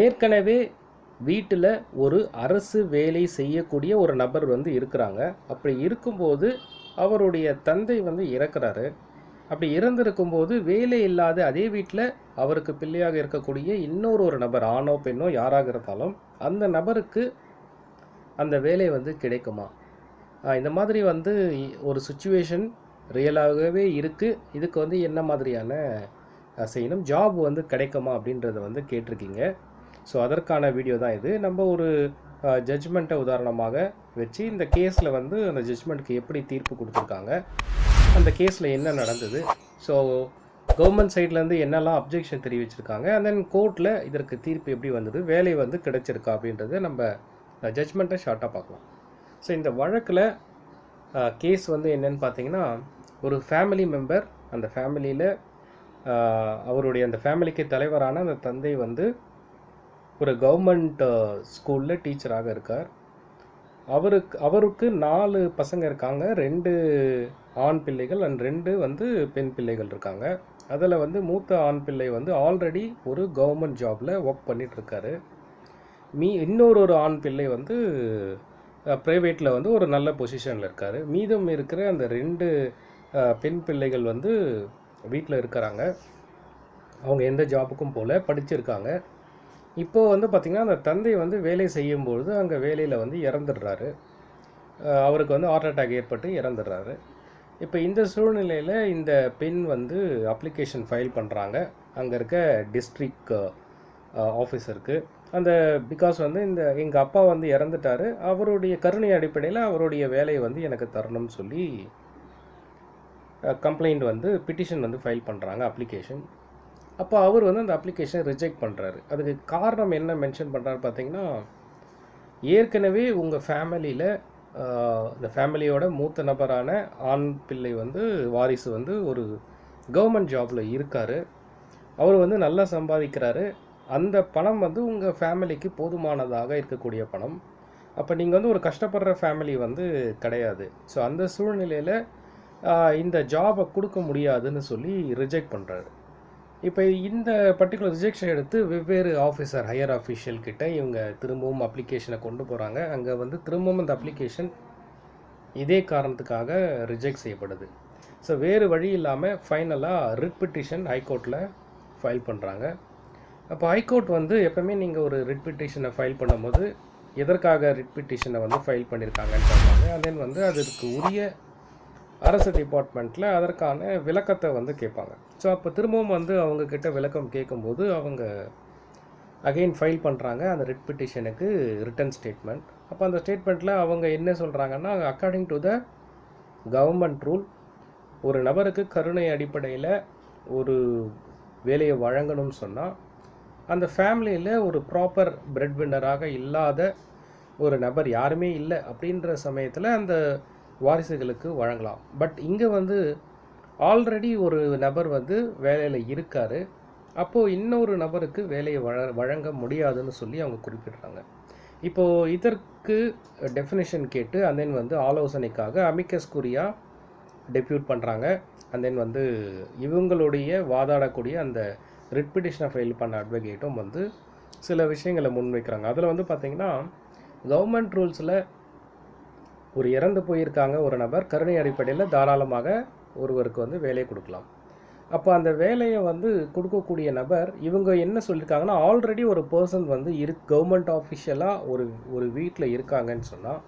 ஏற்கனவே வீட்டில் ஒரு அரசு வேலை செய்யக்கூடிய ஒரு நபர் வந்து இருக்கிறாங்க. அப்படி இருக்கும்போது அவருடைய தந்தை வந்து இறக்குறாரு. அப்படி இறந்திருக்கும்போது வேலை இல்லாத அதே வீட்டில் அவருக்கு பிள்ளையாக இருக்கக்கூடிய இன்னொரு ஒரு நபர் ஆணோ பெண்ணோ யாராக இருந்தாலும் அந்த நபருக்கு அந்த வேலை வந்து கிடைக்குமா? இந்த மாதிரி வந்து ஒரு சுச்சுவேஷன் ரியலாகவே இருக்குது இதுக்கு வந்து என்ன மாதிரியான செய்யணும்? ஜாப் வந்து கிடைக்குமா அப்படின்றத வந்து கேட்டிருக்கீங்க. ஸோ அதற்கான வீடியோ தான் இது. நம்ம ஒரு ஜட்ஜ்மெண்ட்டை உதாரணமாக வச்சு இந்த கேஸில் வந்து அந்த ஜட்ஜ்மெண்ட்க்கு எப்படி தீர்ப்பு கொடுத்துருக்காங்க? அந்த கேஸில் என்ன நடந்தது? ஸோ கவர்மெண்ட் சைட்லேருந்து என்னெல்லாம் அப்ஜெக்ஷன் தெரிவிச்சிருக்காங்க? அண்ட் தென் கோர்ட்டில் இதற்கு தீர்ப்பு எப்படி வந்தது? வேலை வந்து கிடைச்சிருக்கா அப்படின்றத நம்ம ஜட்ஜ்மெண்ட்டை ஷார்ட்டாக பார்க்கலாம். ஸோ இந்த வழக்கில் கேஸ் வந்து என்னன்னு பார்த்தீங்கன்னா ஒரு ஃபேமிலி மெம்பர் அந்த ஃபேமிலியில் அவருடைய அந்த ஃபேமிலிக்கு தலைவரான அந்த தந்தை வந்து ஒரு கவர்மெண்ட் ஸ்கூலில் டீச்சராக இருக்கார். அவருக்கு அவருக்கு நாலு பசங்க இருக்காங்க. ரெண்டு ஆண் பிள்ளைகள் அண்ட் ரெண்டு வந்து பெண் பிள்ளைகள் இருக்காங்க. அதில் வந்து மூத்த ஆண் பிள்ளை வந்து ஆல்ரெடி ஒரு கவர்மெண்ட் ஜாபில் ஒர்க் பண்ணிகிட்ருக்காரு மீ இன்னொரு ஒரு ஆண் பிள்ளை வந்து ப்ரைவேட்டில் வந்து ஒரு நல்ல பொசிஷனில் இருக்கார். மீதம் இருக்கிற அந்த ரெண்டு பெண் பிள்ளைகள் வந்து வீட்டில் இருக்கிறாங்க. அவங்க எந்த ஜாபுக்கும் போகல படிச்சிருக்காங்க. இப்போது வந்து பார்த்திங்கன்னா அந்த தந்தை வந்து வேலை செய்யும்பொழுது அங்கே வேலையில் வந்து இறந்துடுறாரு. அவருக்கு வந்து ஹார்ட் அட்டாக் ஏற்பட்டு இறந்துடுறாரு. இப்போ இந்த சூழ்நிலையில் இந்த பெண் வந்து அப்ளிகேஷன் ஃபைல் பண்ணுறாங்க அங்கே இருக்க டிஸ்ட்ரிக் ஆஃபீஸருக்கு அந்த பிகாஸ் வந்து இந்த எங்கள் அப்பா வந்து இறந்துட்டாரு. அவருடைய கருணை அடிப்படையில் அவருடைய வேலையை வந்து எனக்கு தரணும்னு சொல்லி கம்ப்ளைண்ட் வந்து பிட்டிஷன் வந்து ஃபைல் பண்ணுறாங்க அப்ளிகேஷன் அப்போ அவர் வந்து அந்த அப்ளிகேஷனை ரிஜெக்ட் பண்ணுறாரு அதுக்கு காரணம் என்ன மென்ஷன் பண்ணுறாரு பார்த்தீங்கன்னா ஏற்கனவே உங்கள் ஃபேமிலியில் இந்த ஃபேமிலியோட மூத்த நபரான ஆண் பிள்ளை வந்து வாரிசு வந்து ஒரு கவர்மெண்ட் ஜாபில் இருக்கார். அவர் வந்து நல்லா சம்பாதிக்கிறாரு. அந்த பணம் வந்து உங்கள் ஃபேமிலிக்கு போதுமானதாக இருக்கக்கூடிய பணம். அப்போ நீங்கள் வந்து ஒரு கஷ்டப்படுற ஃபேமிலி வந்து கிடையாது. ஸோ அந்த சூழ்நிலையில் இந்த ஜாபை கொடுக்க முடியாதுன்னு சொல்லி ரிஜெக்ட் பண்ணுறாரு இப்போ இந்த பர்டிகுலர் ரிஜெக்ஷன் எடுத்து வெவ்வேறு ஆஃபீஸர் ஹையர் ஆஃபீஷியல் கிட்ட இவங்க திரும்பவும் அப்ளிகேஷனை கொண்டு போகிறாங்க அங்கே வந்து திரும்பவும் அந்த அப்ளிகேஷன் இதே காரணத்துக்காக ரிஜெக்ட் செய்யப்படுது. ஸோ வேறு வழி இல்லாமல் ஃபைனலாக ரிட் பிட்டிஷன் ஹைகோர்ட்டில் ஃபைல் பண்ணுறாங்க அப்போ ஹைகோர்ட் வந்து எப்போவுமே நீங்கள் ஒரு ரிட் பிட்டிஷனை ஃபைல் பண்ணும்போது எதற்காக ரிட் பிட்டிஷனை வந்து ஃபைல் பண்ணியிருக்காங்கன்னு சொல்கிறாங்க and தென் வந்து அதற்கு உரிய அரசு டிபார்ட்மெண்ட்டில் அதற்கான விளக்கத்தை வந்து கேட்பாங்க. ஸோ அப்போ திரும்பவும் வந்து அவங்கக்கிட்ட விளக்கம் கேட்கும்போது அவங்க அகைன் ஃபைல் பண்ணுறாங்க அந்த ரிட் பிட்டிஷனுக்கு ரிட்டன் ஸ்டேட்மெண்ட் அப்போ அந்த ஸ்டேட்மெண்ட்டில் அவங்க என்ன சொல்கிறாங்கன்னா according to the government rule ஒரு நபருக்கு கருணை அடிப்படையில் ஒரு வேலையை வழங்கணும்னு சொன்னால் அந்த ஃபேமிலியில் ஒரு ப்ராப்பர் பிரெட் வின்னராக இல்லாத ஒரு நபர் யாருமே இல்லை அப்படின்ற சமயத்தில் அந்த வாரிசுகளுக்கு வழங்கலாம். பட் இங்கே வந்து ஆல்ரெடி ஒரு நபர் வந்து வேலையில் இருக்கார். அப்போது இன்னொரு நபருக்கு வேலையை வழ வழங்க முடியாதுன்னு சொல்லி அவங்க குறிப்பிடுறாங்க. இப்போது இதற்கு டெஃபினேஷன் கேட்டு and தென் வந்து ஆலோசனைக்காக அமிக்கஸ் குறியா டெப்யூட் பண்ணுறாங்க அண்ட் தென் வந்து இவங்களுடைய வாதாடக்கூடிய அந்த ரிட்பிட்டிஷனை ஃபைல் பண்ண அட்வொகேட்டும் வந்து சில விஷயங்களை முன்வைக்கிறாங்க. அதில் வந்து பார்த்திங்கன்னா கவர்மெண்ட் ரூல்ஸில் ஒரு இறந்து போயிருக்காங்க ஒரு நபர் கருணை அடிப்படையில் தாராளமாக ஒருவருக்கு வந்து வேலையை கொடுக்கலாம். அப்போ அந்த வேலையை வந்து கொடுக்கக்கூடிய நபர் இவங்க என்ன சொல்லியிருக்காங்கன்னா ஆல்ரெடி ஒரு பர்சன் வந்து இரு கவர்மெண்ட் ஆஃபிஷியலாக ஒரு ஒரு வீட்டில் இருக்காங்கன்னு சொன்னால்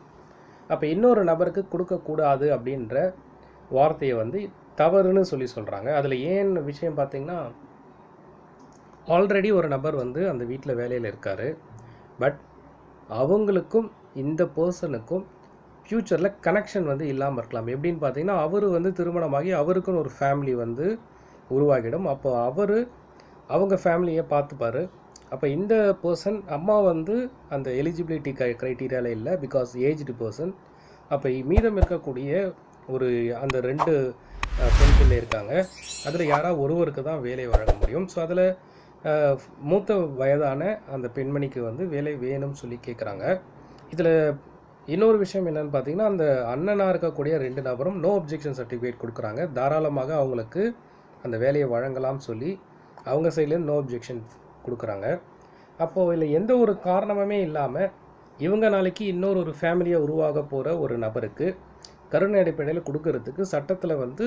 அப்போ இன்னொரு நபருக்கு கொடுக்கக்கூடாது அப்படின்ற வார்த்தையை வந்து தவறுன்னு சொல்லி சொல்கிறாங்க அதில் ஏன் விஷயம் பார்த்தீங்கன்னா ஆல்ரெடி ஒரு நபர் வந்து அந்த வீட்டில் வேலையில் இருக்கார். பட் அவங்களுக்கும் இந்த பர்சனுக்கும் ஃப்யூச்சரில் கனெக்ஷன் வந்து இல்லாமல் இருக்கலாம். எப்படின்னு பார்த்தீங்கன்னா அவர் வந்து திருமணமாகி அவருக்குன்னு ஒரு ஃபேமிலி வந்து உருவாகிடும். அப்போ அவர் அவங்க ஃபேமிலியை பார்த்துப்பார். அப்போ இந்த பர்சன் அம்மா வந்து அந்த எலிஜிபிலிட்டி க்ரை க்ரைட்டீரியாவில் இல்லை பிகாஸ் ஏஜ்டு பர்சன் அப்போ மீதம் இருக்கக்கூடிய ஒரு அந்த ரெண்டு பெண் பிள்ளை இருக்காங்க. அதில் யாராவது ஒருவருக்கு தான் வேலை வழங்க முடியும். ஸோ அதில் மூத்த வயதான அந்த பெண்மணிக்கு வந்து வேலை வேணும்னு சொல்லி கேட்குறாங்க. இதில் இன்னொரு விஷயம் என்னன்னு பார்த்தீங்கன்னா அந்த அண்ணனாக இருக்கக்கூடிய ரெண்டு நபரும் நோ அப்ஜெக்ஷன் சர்டிஃபிகேட் கொடுக்குறாங்க. தாராளமாக அவங்களுக்கு அந்த வேலையை வழங்கலாம் சொல்லி அவங்க சைட்லேருந்து நோ அப்ஜெக்ஷன் கொடுக்குறாங்க. அப்போது இல்லை எந்த ஒரு காரணமுமே இல்லாமல் இவங்க நாளைக்கு இன்னொரு ஒரு ஃபேமிலியை உருவாக போகிற ஒரு நபருக்கு கருணை அடிப்படையில் கொடுக்கறதுக்கு சட்டத்தில் வந்து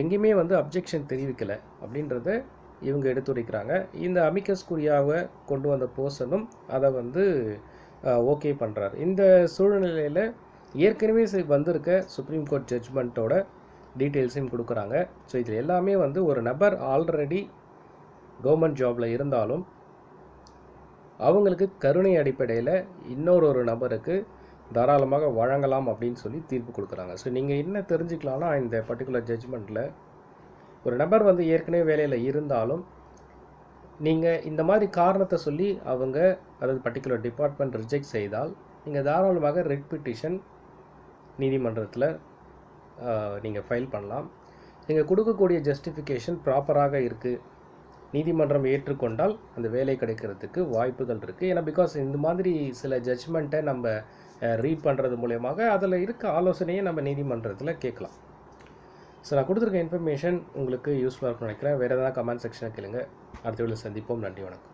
எங்கேயுமே வந்து அப்ஜெக்ஷன் தெரிவிக்கலை அப்படின்றத இவங்க எடுத்துரைக்கிறாங்க. இந்த அமிக்கஸ்குரியாவை கொண்டு வந்த போர்ஷனும் அதை வந்து ஓகே பண்ணுறாரு இந்த சூழ்நிலையில் ஏற்கனவே வந்திருக்க சுப்ரீம் கோர்ட் ஜட்ஜ்மெண்ட்டோட டீட்டெயில்ஸையும் கொடுக்குறாங்க. ஸோ இதில் எல்லாமே வந்து ஒரு நபர் ஆல்ரெடி கவர்மெண்ட் ஜாபில் இருந்தாலும் அவங்களுக்கு கருணை அடிப்படையில் இன்னொரு ஒரு நபருக்கு தாராளமாக வழங்கலாம் அப்படின்னு சொல்லி தீர்ப்பு கொடுக்குறாங்க. ஸோ நீங்கள் என்ன தெரிஞ்சுக்கலாம்னா இந்த பர்டிகுலர் ஜட்ஜ்மெண்ட்டில் ஒரு நபர் வந்து ஏற்கனவே வேலையில் இருந்தாலும் நீங்கள் இந்த மாதிரி காரணத்தை சொல்லி அவங்க அதாவது பர்டிகுலர் டிபார்ட்மெண்ட் ரிஜெக்ட் செய்தால் நீங்கள் தாராளமாக ரெட் பிட்டிஷன் நீதிமன்றத்தில் நீங்கள் ஃபைல் பண்ணலாம். நீங்கள் கொடுக்கக்கூடிய ஜஸ்டிஃபிகேஷன் ப்ராப்பராக இருக்குது நீதிமன்றம் ஏற்றுக்கொண்டால் அந்த வேலை கிடைக்கிறதுக்கு வாய்ப்புகள் இருக்குது ஏன்னா பிகாஸ் இந்த மாதிரி சில ஜட்ஜ்மெண்ட்டை நம்ம ரீட் பண்ணுறது மூலயமாக அதில் இருக்க ஆலோசனையை நம்ம நீதிமன்றத்தில் கேட்கலாம். ஸோ நான் கொடுத்துருக்க இன்ஃபர்மேஷன் உங்களுக்கு யூஸ்ஃபுல்லாக இருக்கும்னு நினைக்கிறேன். வேறு எதாவது கமெண்ட் செக்ஷனை கேளுங்க. அடுத்த வீடியோ சந்திப்போம். நன்றி வணக்கம்.